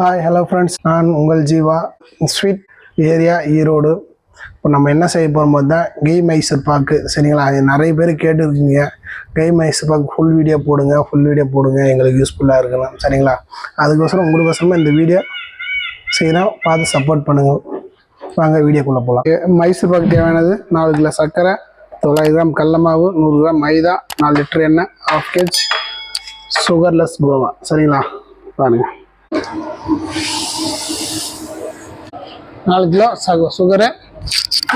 Hi hello friends நான் உங்கள் Jeeva. Sweet area Erode. இப்போ நம்ம என்ன செய்ய போகிறோம் தான் கெய் மைசூர் பாக்கு சரிங்களா? அது நிறைய பேர் கேட்டுருக்கீங்க. கெய் மைசூர் பாக்கு ஃபுல் வீடியோ போடுங்க ஃபுல் வீடியோ போடுங்க. எங்களுக்கு யூஸ்ஃபுல்லாக இருக்கணும் சரிங்களா? அதுக்கோசரம் உங்களுக்கோசரமாக இந்த வீடியோ செய்கிறோம் பார்த்து சப்போர்ட் பண்ணுங்கள் வாங்க வீடியோக்குள்ளே போகலாம் மைசூர் பாக்கு தேவையானது நாலு கிலோ சர்க்கரை தொள்ளாயிரம் கிராம் கடல மாவு நூறு கிராம் மைதா நாலு லிட்டர் எண்ணெய் ஆஃப் கேஜ் சுகர்லெஸ் கோவா. சரிங்களா? பாருங்கள் நாலு கிலோ சுகரு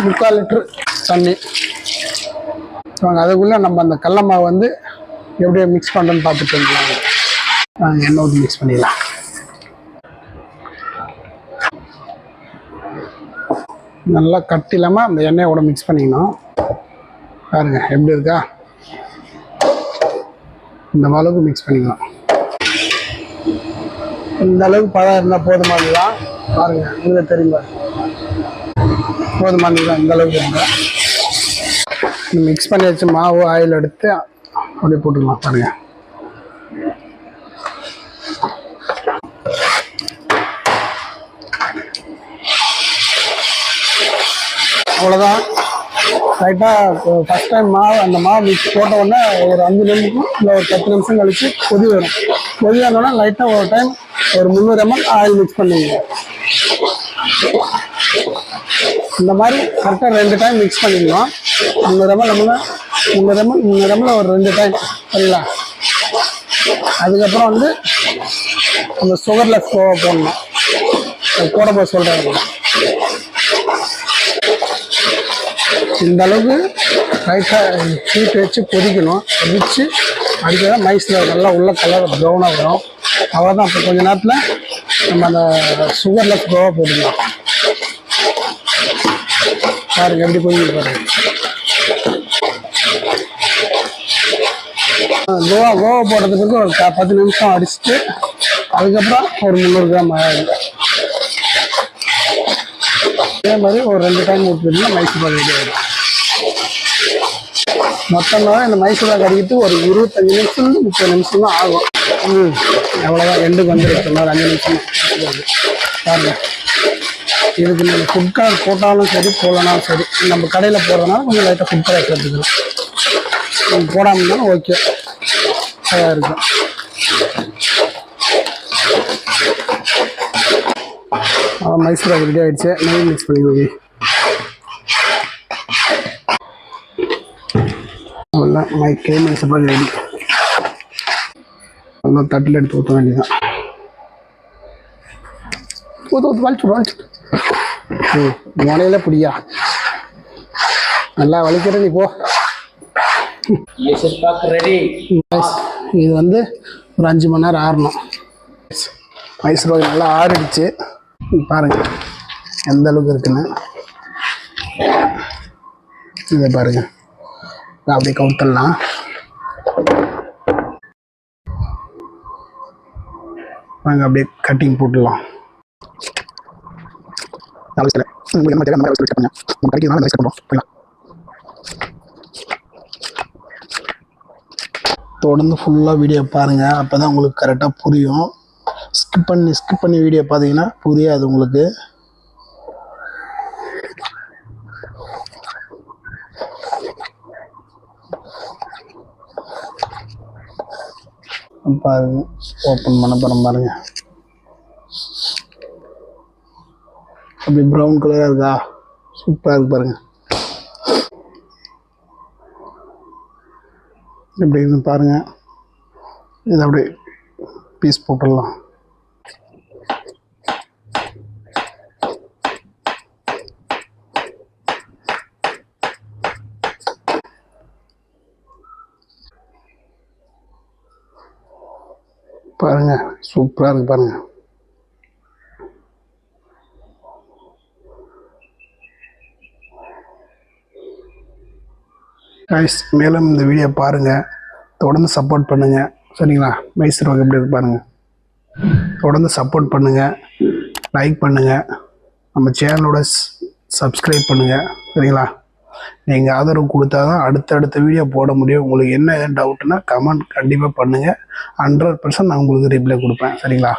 முக்கால் லிட்ரு தண்ணி. வாங்க அதுக்குள்ளே நம்ம அந்த கடல மாவு வந்து எப்படி மிக்ஸ் பண்ணுறோன்னு பார்த்துட்டு இருக்கலாம் நாங்கள் எண்ணெய் ஊற்றி மிக்ஸ் பண்ணிடலாம். நல்லா கட்டி இல்லாமல் அந்த எண்ணெயோட மிக்ஸ் பண்ணிக்கணும். பாருங்க எப்படி இருக்கா? இந்த அளவுக்கு மிக்ஸ் பண்ணிக்கலாம். இந்த அளவுக்கு பழம் இருந்தால் போதுமானதுதான். பாருங்க உங்களுக்கு தெரியுமா? போதுமானதுதான் இந்த அளவுக்கு இருந்தால் மிக்ஸ் பண்ணி வச்சு மாவு ஆயில் எடுத்து அப்படியே போட்டுக்கலாம் பாருங்க. அவ்வளோதான் ரைட்டாக ஃபஸ்ட் டைம் மாவு அந்த மாவு மிக்ஸ் போட்ட உடனே ஒரு அஞ்சு நிமிஷம் இல்லை ஒரு பத்து நிமிஷம் கழிச்சு கொதி வரும். கொதி வந்தோடனே லைட்டாக ஒரு டைம் ஒரு முந்நூறு எம்எல் ஆயில் மிக்ஸ் பண்ணிங்க. இந்த மாதிரி கரெக்டாக ரெண்டு டைம் மிக்ஸ் பண்ணிக்கலாம் முந்நூறு எம்எல் நம்ம முந்நூறு எம்எல் முந்நூறு எம்எல் ஒரு ரெண்டு டைம் சரிங்களா? அதுக்கப்புறம் வந்து அந்த சுகரில் கோவை போடணும். அது போட போய் சொல்கிறாங்க இந்த அளவுக்கு லைட்டாக ஹீட் வச்சு கொதிக்கணும். கொதிச்சு அடுத்ததான் மைஸில் நல்லா உள்ள கலர் ப்ரௌனாக வரும். அவ்வளோதான் இப்போ கொஞ்ச நேரத்தில் நம்ம அந்த சுகரில் கோவா போட்டுக்கலாம். பாருங்க எப்படி கொஞ்சம் பாருங்க. கோவா கோவா போடுறதுக்கு ஒரு பத்து நிமிஷம் அடிச்சுட்டு அதுக்கப்புறம் ஒரு முந்நூறு கிராம் ஆயில் அதே மாதிரி ஒரு ரெண்டு டைம் ஊற்றினா மைசூர் பாக் ரெடி ஆகிடும் மொத்தமாக இந்த மைசூர் அடிக்கிறது ஒரு இருபத்தஞ்சு நிமிஷம் முப்பது நிமிஷம் தான் ஆகும். ம். அவ்வளோதான் எண்டுக்கு வந்துருக்கு ஒரு அஞ்சு நிமிஷம் பாருங்க. இதுக்கு நீங்கள் ஃபுட் கலர் போட்டாலும் சரி போடலனாலும் சரி நம்ம கடையில் போடுறதுனால கொஞ்சம் லைட்டாக ஃபுட் கலர் சேர்த்துக்கணும் நீங்கள் போடாமல் இருந்தாலும் ஓகே அதாக இருக்கும். மைசூர் ரெடி ஆயிடுச்சு. நெய் மிக்ஸ் பண்ணிக்கோங்க. அவ்வளோதான் மை கே மைசூர் பாக் ரெடி அவ்வளோ தட்டில் எடுத்து ஊற்ற வேண்டியதான் ஊற்று ஊற்று வலிச்சு வலிச்சு ம் முனையில பிடியா? நல்லா வலிக்கிற நீ போ. இது வந்து ஒரு அஞ்சு மணி நேரம் ஆறணும். மைசூர் பாக் நல்லா ஆறிடுச்சு. பாருங்க எந்த அளவுக்கு இருக்குன்னு. இதை பாருங்க. அப்படியே கவுத்தரலாம் நாங்கள் அப்படியே கட்டிங் போட்டுடலாம். நாலு உங்களுக்கு பண்ணுங்க வயசு தொடர்ந்து ஃபுல்லாக வீடியோ பாருங்கள் அப்போ தான் உங்களுக்கு கரெக்டாக புரியும். ஸ்கிப் பண்ணி ஸ்கிப் பண்ணி வீடியோ பார்த்தீங்கன்னா புரியாது உங்களுக்கு. பாருங்க. ஓப்பன் பண்ண போகிறோம் பாருங்க. அப்படி ப்ரௌன் கலராக இருக்கா? சூப்பராக இருக்கு பாருங்க. எப்படி இருக்குன்னு பாருங்க. இதை அப்படியே பீஸ் போட்டுடலாம். பாருங்க சூப்பராக இருக்கு பாருங்க. காய்ஸ் மேலும் இந்த வீடியோ பாருங்கள் தொடர்ந்து சப்போர்ட் பண்ணுங்கள் சரிங்களா? மைசூர் பாக்கு எப்படி இருக்கு பாருங்கள் தொடர்ந்து சப்போர்ட் பண்ணுங்கள் லைக் பண்ணுங்கள் நம்ம சேனலோட சப்ஸ்கிரைப் பண்ணுங்கள் சரிங்களா? நீங்கள் ஆதரவு கொடுத்தா தான் அடுத்தடுத்த வீடியோ போட முடியும். உங்களுக்கு என்ன டவுட்னா கமெண்ட் கண்டிப்பாக பண்ணுங்கள் ஹண்ட்ரட் பர்சன்ட் நான் உங்களுக்கு ரிப்ளை கொடுப்பேன். சரிங்களா?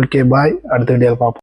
ஓகே பாய் அடுத்த வீடியோவில் பார்ப்போம்.